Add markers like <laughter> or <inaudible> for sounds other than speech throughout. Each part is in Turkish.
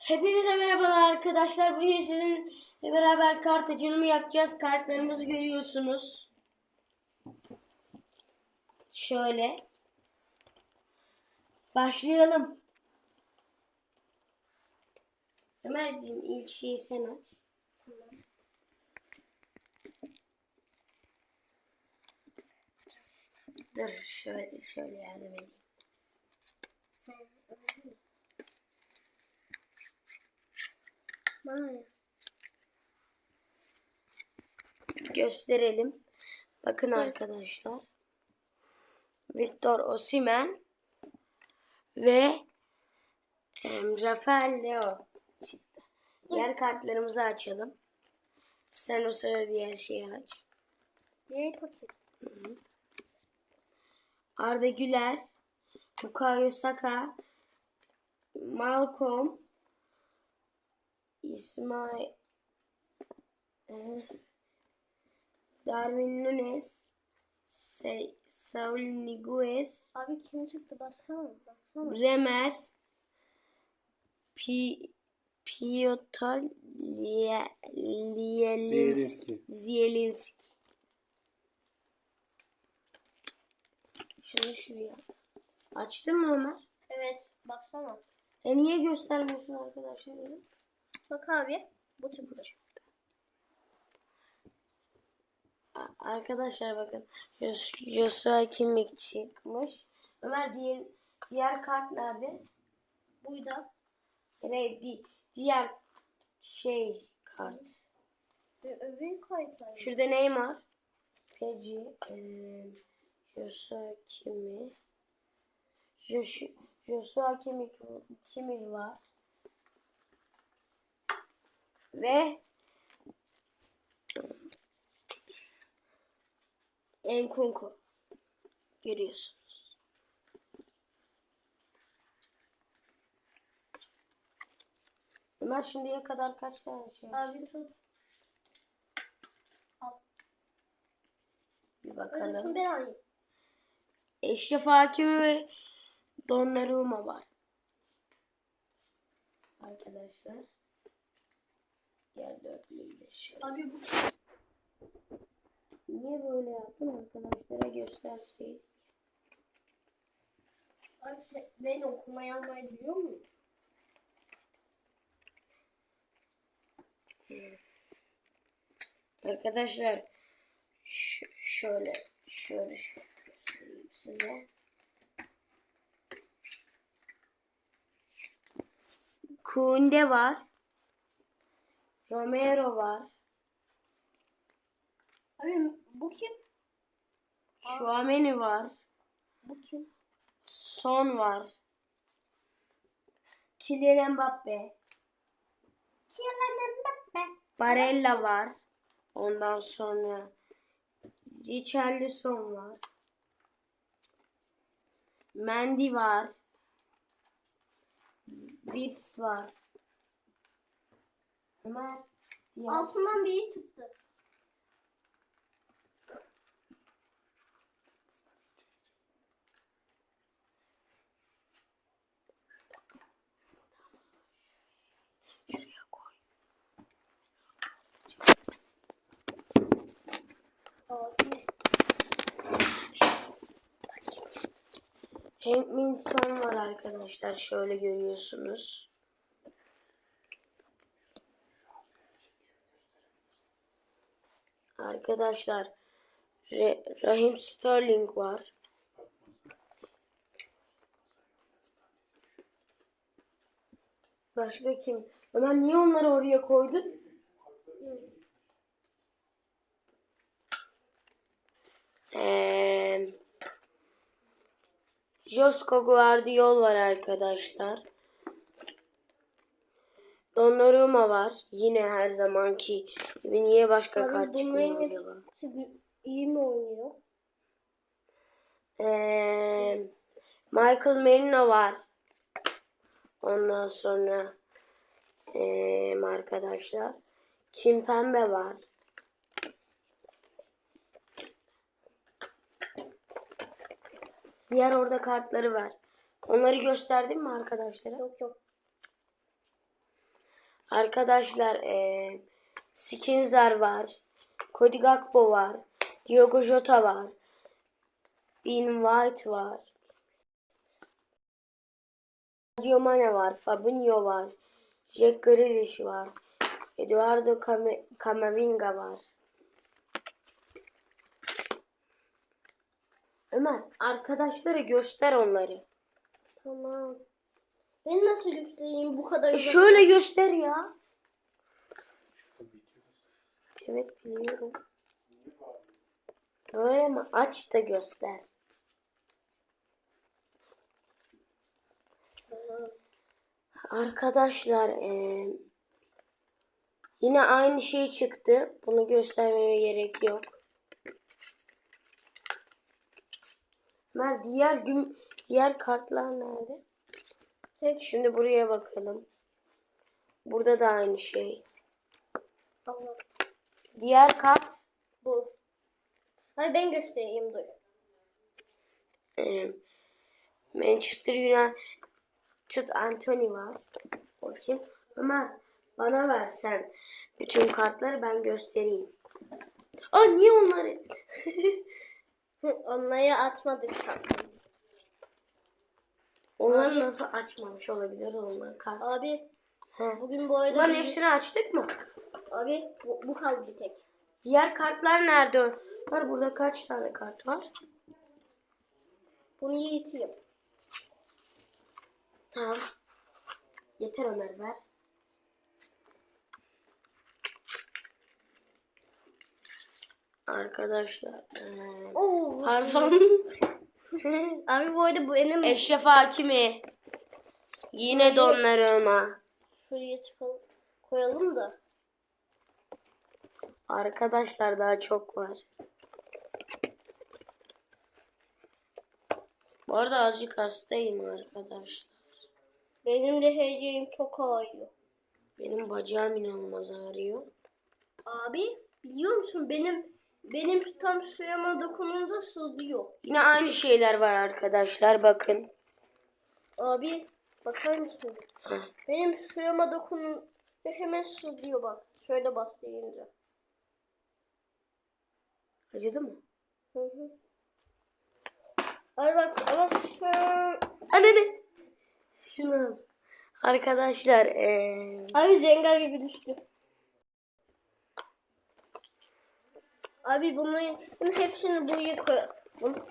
Hepinize merhabalar arkadaşlar. Bugün sizinle beraber kart açılımı yapacağız. Kartlarımızı görüyorsunuz. Şöyle. Başlayalım. Ömerciğim ilk şeyi sen aç. Dur şöyle şöyle yardım edeyim. Gösterelim. Bakın arkadaşlar. Victor Osimhen ve em, Rafael Leo çıktı. Diğer kartlarımızı açalım. Sen o sırada diğer şeyi aç. Diğer paket. Arda Güler, Bukayo Saka, Malcolm, İsmail, eh, Darwin Nunes, Se- Saul Niguez, Abi kim çıktı baksana. Baksana. Bremer, Pi, Piotr. Zielinski. Zielinski. Şunu şuraya. Açtın mı Ömer? Evet baksana. E niye göstermiyorsun arkadaşlar? Bak abi. Bu çıktı. Arkadaşlar bakın. Jos- Joshua Kimmich çıkmış. Ömer diğer, diğer kart nerede? Buydu. Hayır, di, diğer şey kart. Öbür kayıtlar. Şurada Neymar. Peci. eee Joshua. Josh, Joshua Kimmich, Kimmich var. Ve Enkunku. Görüyorsunuz. Ömer şimdiye kadar kaç tane şey yaptı? Abi tut. Bir Öylesini bakalım. ben alayım. Eşref Hakimi ve Donnarumma var. Arkadaşlar. Gel dörtlüyle şöyle. Abi bu Niye böyle yaptın arkadaşlara gösterseydim. Abi sen, ben okuma yazmayı biliyor muyum? Arkadaşlar şöyle şöyle göstereyim size. Kunde var. Romero var. Abi bu kim? Şuameni var. Bu kim? Son var. Kylian Mbappe. Kylian Mbappe. Barella var. Ondan sonra Richarlison var. Mendy var. Wirtz var. Ömer. diğer- Altından biri çıktı. Şuraya koy. Abi. Henkmin son var arkadaşlar. Şöyle görüyorsunuz. Arkadaşlar Re- Rahim Sterling var. Başka kim? Ömer niye onları oraya koydun? Eee Josko Guardiol var arkadaşlar. Donnarumma var. Yine her zamanki gibi niye başka Abi kart çıkmıyor acaba? iyi mi oynuyor? Ee, Michael Merino var. Ondan sonra ee, arkadaşlar Kim Pembe var. Diğer orada kartları var. Onları gösterdim mi arkadaşlara? Yok yok. Arkadaşlar eee Skinzer var. Cody Gakpo var. Diogo Jota var. Ben White var. Sadio Mane var. Fabinho var. Jack Grealish var. Eduardo Cam- Camavinga var. Ömer arkadaşlara göster onları. Tamam. Ben nasıl göstereyim bu kadar? E şöyle göster ya. Evet biliyorum. Böyle mi? Aç da göster. Arkadaşlar eee, yine aynı şey çıktı. Bunu göstermeme gerek yok. Ömer diğer gün diğer kartlar nerede? Tek Şimdi buraya bakalım. Burada da aynı şey. Allah. Diğer kart Bu. Hadi ben göstereyim dur. Ee, Manchester United Anthony var. O kim? Ömer bana ver sen bütün kartları ben göstereyim. Aa niye onları? <laughs> Onları açmadık sanırım. Onları Abi. nasıl açmamış olabilir onlar kart? Abi He. bugün bu arada Bunların bir- hepsini açtık mı? abi bu, bu kaldı bir tek. Diğer kartlar nerede? Var burada kaç tane kart var? Bunu yiyeceğim. Tamam. Yeter Ömer ver. Arkadaşlar. eee, Oo. pardon. <laughs> <laughs> Abi bu arada bu benim Eşref Hakimi. Yine Donnarumma. şuraya çıkalım. Koyalım da. Arkadaşlar daha çok var. Bu arada azıcık hastayım arkadaşlar. Benim de heyeceğim çok ağrıyor. Benim bacağım inanılmaz ağrıyor. Abi biliyor musun benim benim tam şurama dokununca sızlıyor. Yine aynı şeyler var arkadaşlar bakın. Abi bakar mısın? Benim şurama dokununca hemen sızlıyor bak. Şöyle bas deyince. Acıdı mı? Hı hı. Ay bak ama şu Anne ne? Şunu al. Arkadaşlar eee Abi zenga gibi düştü. Abi bunların hepsini buraya koyalım.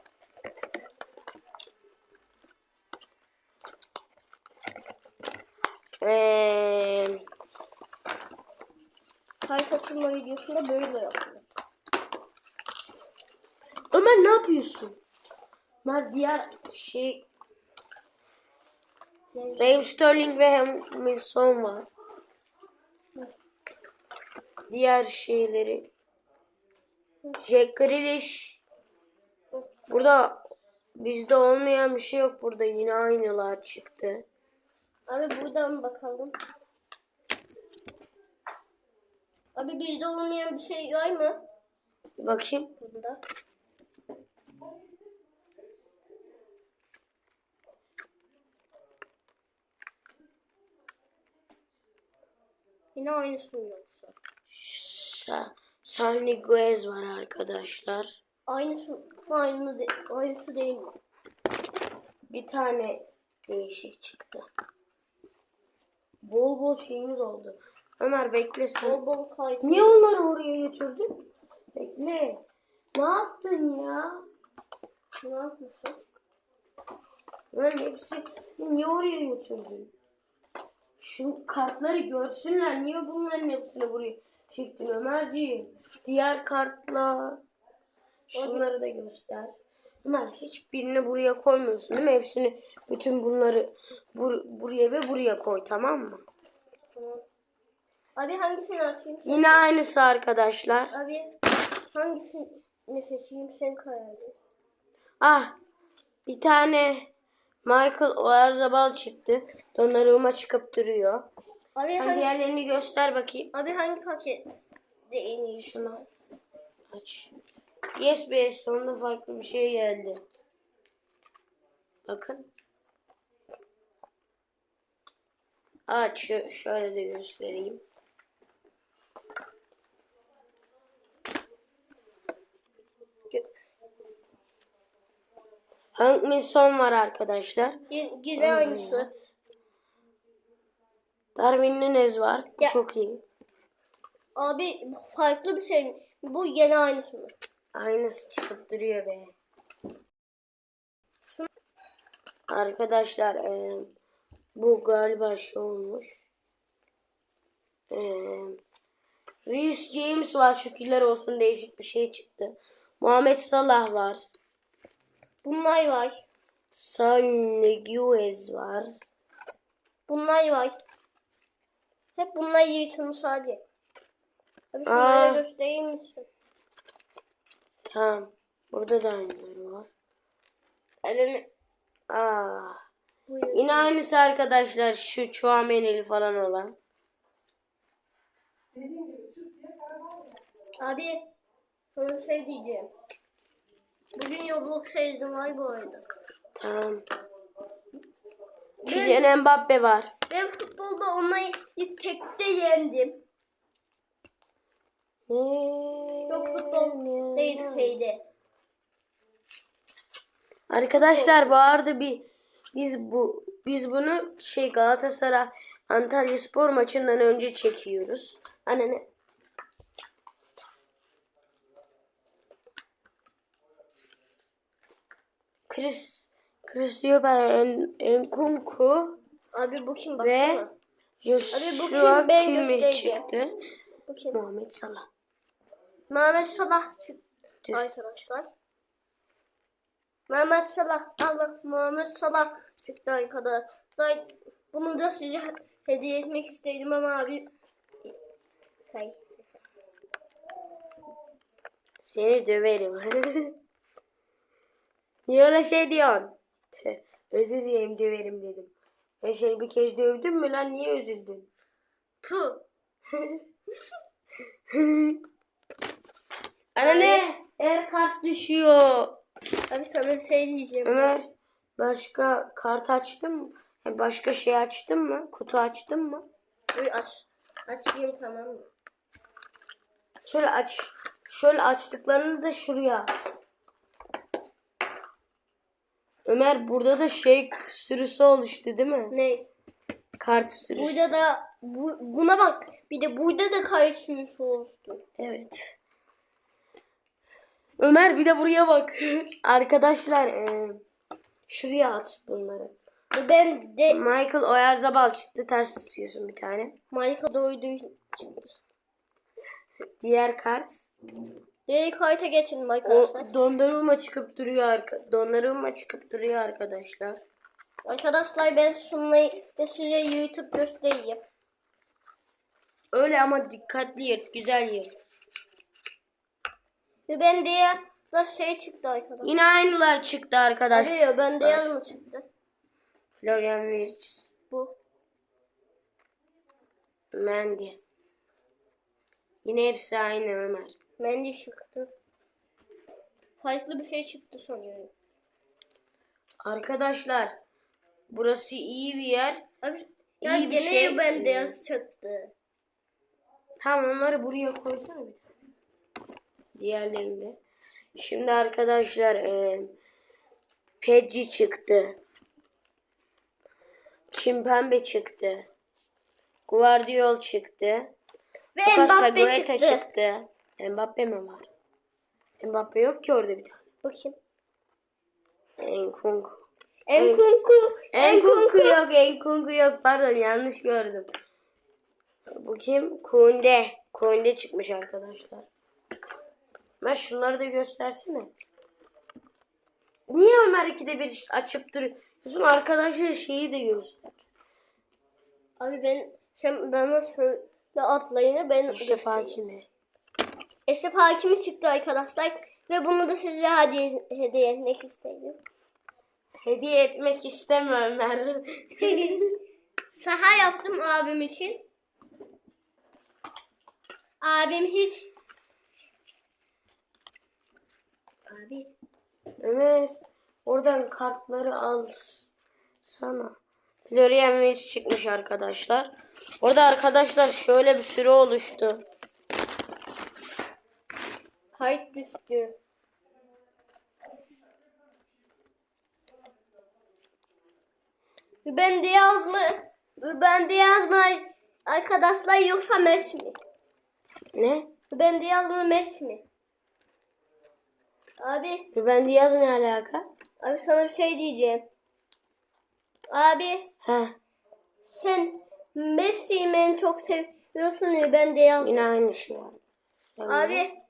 eee Kayıt açılma videosunda böyle yapıyor. Ömer ne yapıyorsun? Ömer diğer şey Raheem Sterling ve Hamilton var. Diğer şeyleri Jack Grealish Burada bizde olmayan bir şey yok burada yine aynılar çıktı. Abi buradan bakalım. Abi bizde olmayan bir şey var mı? Bakayım. Bunda. Yine aynısı mı yoksa? Sa Sunny Guez var arkadaşlar. Aynısı, aynı de, aynısı değil mi? Bir tane değişik çıktı. Bol bol şeyimiz oldu. Ömer bekle sen. Bol bol kayıt. Niye onları oraya götürdün? Bekle. Ne yaptın ya? Ne yapmışsın? Ömer hepsi niye oraya götürdün? Şu kartları görsünler. Niye bunların hepsini buraya çektin Ömerciğim? Diğer kartlar. Şunları da göster. Ömer hiçbirini buraya koymuyorsun değil mi? Hepsini bütün bunları bur- buraya ve buraya koy tamam mı? Tamam. Abi hangisini açayım? Sen? Yine aynısı arkadaşlar. Abi hangisini seçeyim sen karar. Ah bir tane Michael Oyarzabal çıktı. Donnarumma çıkıp duruyor. Abi Sen hangi, diğerlerini göster bakayım. abi hangi paket de en iyi? Şunu aç. Yes be sonunda farklı bir şey geldi. Bakın. Aç şöyle de göstereyim. Hank Minson var arkadaşlar. Yine aynısı. Darwin Nunez var. Bu Ya. çok iyi. Abi bu farklı bir şey mi? Bu yine aynısı mı? Aynısı çıkıp duruyor be. Arkadaşlar e, bu galiba şey olmuş. E, Reece James var şükürler olsun değişik bir şey çıktı. Muhammed Salah var. Bunlar var. Saneguez var. Bunlar var. Hep bunlar yırtılmış abi. Abi şunları göstereyim misin? Tamam. Burada da aynıları var. Yani, aa. Buyurun. Yine aynısı arkadaşlar şu Chouameni'li falan olan. Abi sana bir şey diyeceğim. Bugün Roblox seyizim var bu arada. Tamam. Kylian Mbappe var. Ben futbolda onları tekte yendim. Yok futbol değil şeyde. Arkadaşlar bu arada bir biz bu biz bunu şey Galatasaray Antalya Spor maçından önce çekiyoruz. Anne ne? Chris Christopher Nkunku Abi bu kim ve baksana. Joshua kim? Ben göstereceğim. çıktı. Bu kim? Muhammed Salah. Mehmet Salah çıktı arkadaşlar. Mehmet Salah. Allah Muhammed Salah çıktı arkadaşlar. Bunu da size hediye etmek istedim ama abi say. Seni döverim. <laughs> Niye öyle şey diyorsun? Tüh, Özür dileyim döverim dedim. Ben seni bir kez dövdüm mü lan niye üzüldün? Puh. <laughs> Ana ne? Er kart düşüyor. Abi sana bir şey diyeceğim. Ömer başka kart açtın mı? Yani Başka şey açtın mı? Kutu açtın mı? Dur aç. Açayım tamam mı? Şöyle aç. Şöyle açtıklarını da şuraya at. Ömer burada da şey sürüsü oluştu değil mi? Ne? Kart sürüsü. Burada da bu, buna bak. Bir de burada da kayıt sürüsü oluştu. Evet. Ömer bir de buraya bak. <laughs> Arkadaşlar e, şuraya at bunları. Ben de Michael Oyarzabal çıktı. Ters tutuyorsun bir tane. Doyduğu çıktı. Diğer kart. Diğer kayıta geçelim O arkadaşlar. dondurma çıkıp duruyor arka. Dondurma çıkıp duruyor arkadaşlar. Arkadaşlar ben sunmayı ve size YouTube göstereyim. Öyle ama dikkatli yırt. Güzel yırt. Ben diğer da şey çıktı arkadaşlar. Yine aynılar çıktı arkadaşlar. Arıyor ben diğer mı çıktı? Florian Wirtz. Bu. Mendy. Yine hepsi aynı Ömer. Mendy çıktı. Farklı bir şey çıktı sanıyorum. Arkadaşlar burası iyi bir yer. Abi ya İyi bir gene şey- ben beyaz çıktı. Tamam onları buraya koysana bir tane. Diğerlerini de. Şimdi arkadaşlar e, Pedci çıktı. Kimpembe çıktı. Guardiol çıktı. Ve Lucas Mbappe çıktı. çıktı. Mbappe mi var? Mbappe yok ki orada bir tane. Bakayım. Enkunku. Enkunku. Enkunku yok, Enkunku yok. Pardon yanlış gördüm. Bu kim? Kunde. Kunde çıkmış arkadaşlar. Ben şunları da göstersene. Niye Ömer ikide bir açıp duruyorsun? Arkadaşlar şeyi de göster. Abi ben sen bana söyle atlayını ben Eşref göstereyim. Hakimi. Eşref Hakimi çıktı arkadaşlar. Ve bunu da size hediye, hediye etmek istedim. Hediye etmek isteme Ömer. <laughs> Saha yaptım abim için. Abim hiç... Abi Ömer oradan kartları alsana. Florian Wirtz çıkmış arkadaşlar. Orada arkadaşlar şöyle bir sürü oluştu. Kayıt düştü. Ben de yazma. Ben de yazma arkadaşlar yoksa mes mi? Ne? Ben de yazma mes mi? Abi, Ruben Diaz ne alaka? abi sana bir şey diyeceğim. Abi He. sen Messi'yi en çok seviyorsun ya ben de yaz. Yine aynı şey yani. Abi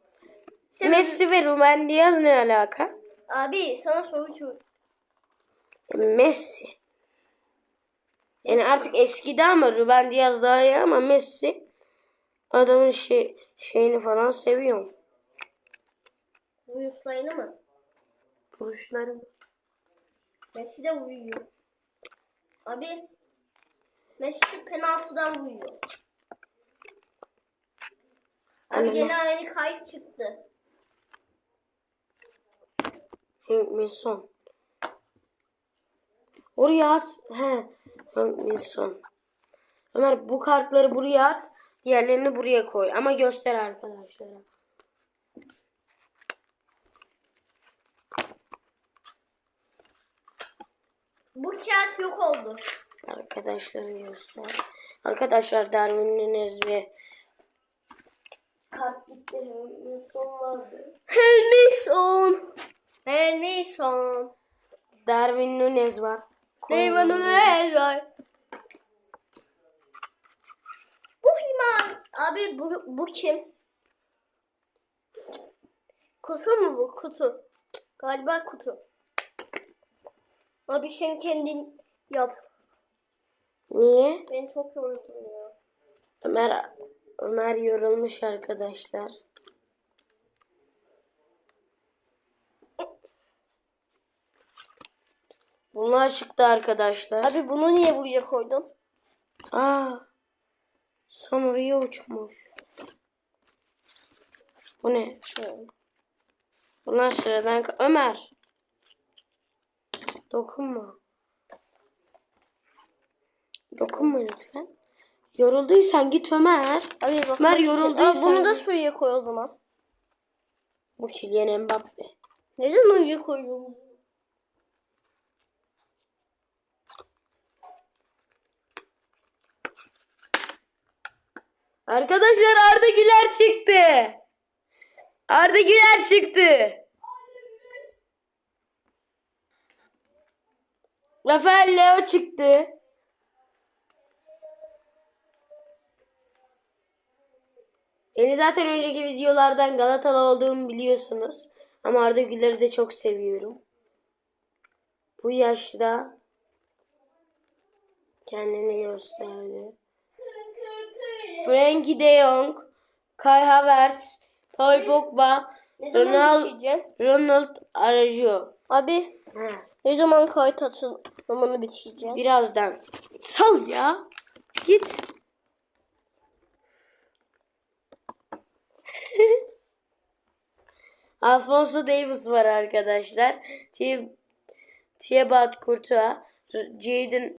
sen Messi ve Ruben Diaz ne alaka? abi sana soru sor. Messi. Yani artık eskidi ama Ruben Diaz daha iyi ama Messi adamın şey, şeyini falan seviyorum. Uyuslayını mı? Vuruşlarını. Messi de uyuyor. Abi Messi penaltıdan uyuyor. Abi gene aynı kayıt çıktı. Hank Minson. Oraya at. He. Hank Minson. Ömer bu kartları buraya at. Diğerlerini buraya koy. Ama göster arkadaşlara. Bu kağıt yok oldu. Arkadaşları göster. Arkadaşlar Darwin Nunez ve kart gitti. Hank Minson vardı. Helmison. Helmison. Darwin Nunez var. Neyvan'ın var. Bu himan. Abi bu, bu kim? Kutu mu bu? Kutu. Galiba kutu. Abi sen kendin yap. Niye? Ben çok yoruldum ya. Ömer Ömer yorulmuş arkadaşlar. Bunlar çıktı arkadaşlar. Abi bunu niye buraya koydun? Aa. Son oraya uçmuş. Bu ne? Bunlar sıradan Ömer. Dokunma. Dokunma lütfen. Yorulduysan git Ömer. Abi bak. Ömer yorulduysan. Aa, bunu da suya koy o zaman. Bu Kylian Mbappe. Neden oraya koyuyorsun? Arkadaşlar Arda Güler çıktı. Arda Güler çıktı. Rafael Leo çıktı. Beni zaten önceki videolardan Galatalı olduğumu biliyorsunuz. Ama Arda Güler'i de çok seviyorum. Bu yaşta kendini gösterdi. Frankie de Jong, Kai Havertz, Paul Pogba, Ronald? Ronald Arajo. Abi Ha, ne zaman kayıt açılımını bitireceğim? birazdan. Sal ya. Git. <laughs> Alfonso Davis var arkadaşlar. Thibaut Courtois, Jaden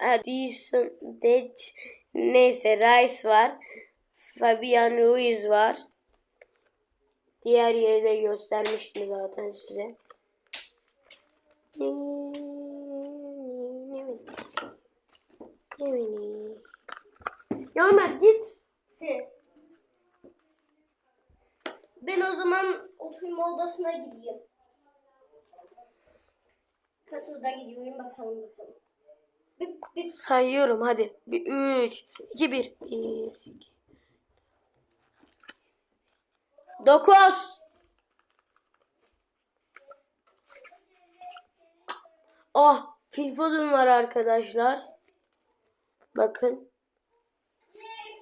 Addison, Dead, neyse Rice var. Fabian Ruiz var. Diğer yeri de göstermiştim zaten size. Ne Ne bileyim. Ya Ömer git. He. Ben o zaman oturma odasına gideyim. Kaç hızda gidiyorum bakalım bakalım. Bip bip. Sayıyorum hadi. Bir, üç, iki, bir. Bir, iki. Dokuz. Oh, Foden var arkadaşlar. Bakın.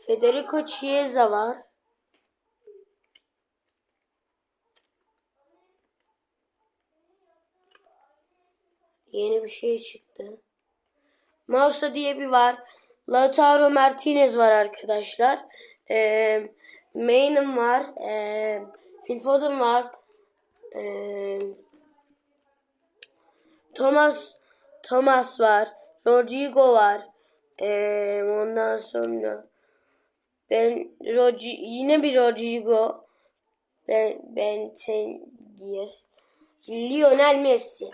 Federico Chiesa var. Yeni bir şey çıktı. Mausa diye bir var. Lautaro Martinez var arkadaşlar. Ee, Maynard var. Ee, Phil Foden var. Ee, Thomas Thomas var. Rodrigo var. Ee, ondan sonra ben Rodri, yine bir Rodrigo. Ben ben Tengir. Lionel Messi.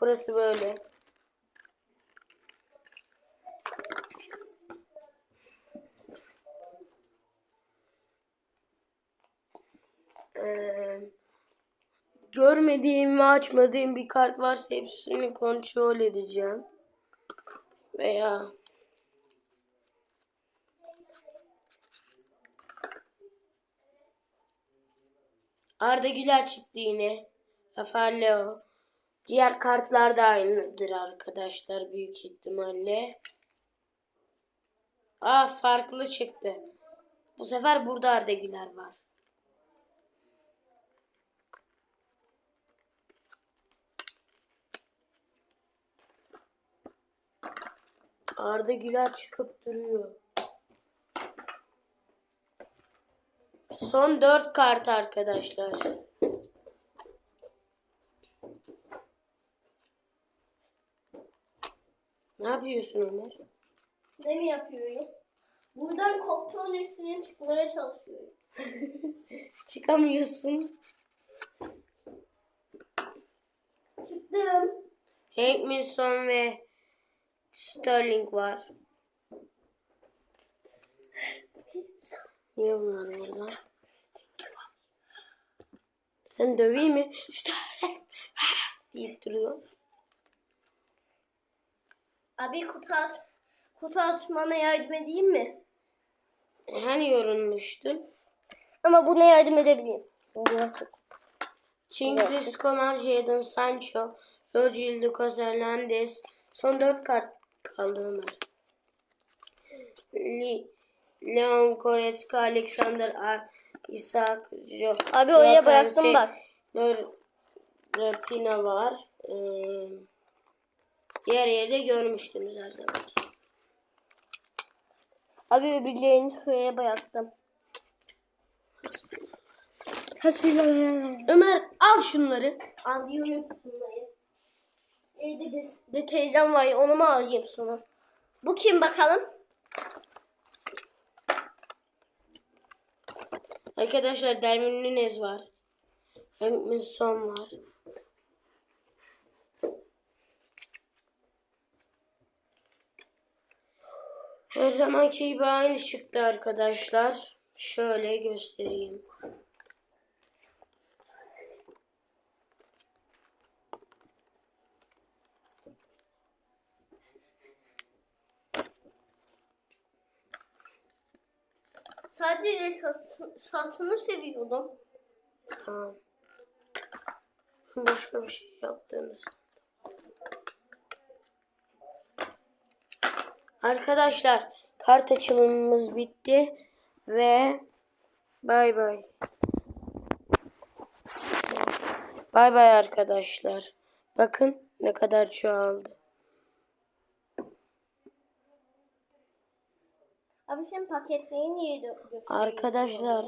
Burası böyle. Görmediğim ve açmadığım bir kart varsa hepsini kontrol edeceğim. Veya Arda Güler çıktı yine. Rafael Leo. Diğer kartlar da aynıdır arkadaşlar büyük ihtimalle. Aa farklı çıktı. Bu sefer burada Arda Güler var. Arda Güler çıkıp duruyor. Son 4 kart arkadaşlar. Ne yapıyorsun Ömer? Ne mi yapıyorum? Buradan koltuğun üstüne çıkmaya çalışıyorum. <laughs> Çıkamıyorsun. Çıktım. Hank Minson ve Sterling var. Niye bunlar burada? Sen döveyim mi? <laughs> Deyip duruyor. Abi kutu aç. Kutu açmana yardım edeyim mi? Hani yorulmuştun? Ama buna yardım edebileyim. Biraz çok. Chinglis Coman, Jadon Sancho, Roger Lucas Hernandez. Son dört kart kaldı Ömer. Li, Leon Goretzka, Alexander Ar, Isaac, Jo, Abi oraya bıraktım Cancelo, bak. Lor- Rapina var. Ee, diğer yerde görmüştünüz her zaman. Abi öbürlerini şuraya bıraktım. Hasbinallah. Ömer al şunları. Alıyorum bunları. Evde de, de teyzem var onu mu alayım sonra? Bu kim bakalım? Arkadaşlar Nunez var. Hank Minson var. Her zamanki gibi aynı çıktı arkadaşlar. Şöyle göstereyim. Sadece saç- saçını seviyordum. Tamam. Başka bir şey yaptınız. Arkadaşlar kart açılımımız bitti ve bay bay. Bay bay arkadaşlar. Bakın ne kadar çoğaldı. Abi sen paketleyi niye dö- gösteriyorsun? Arkadaşlar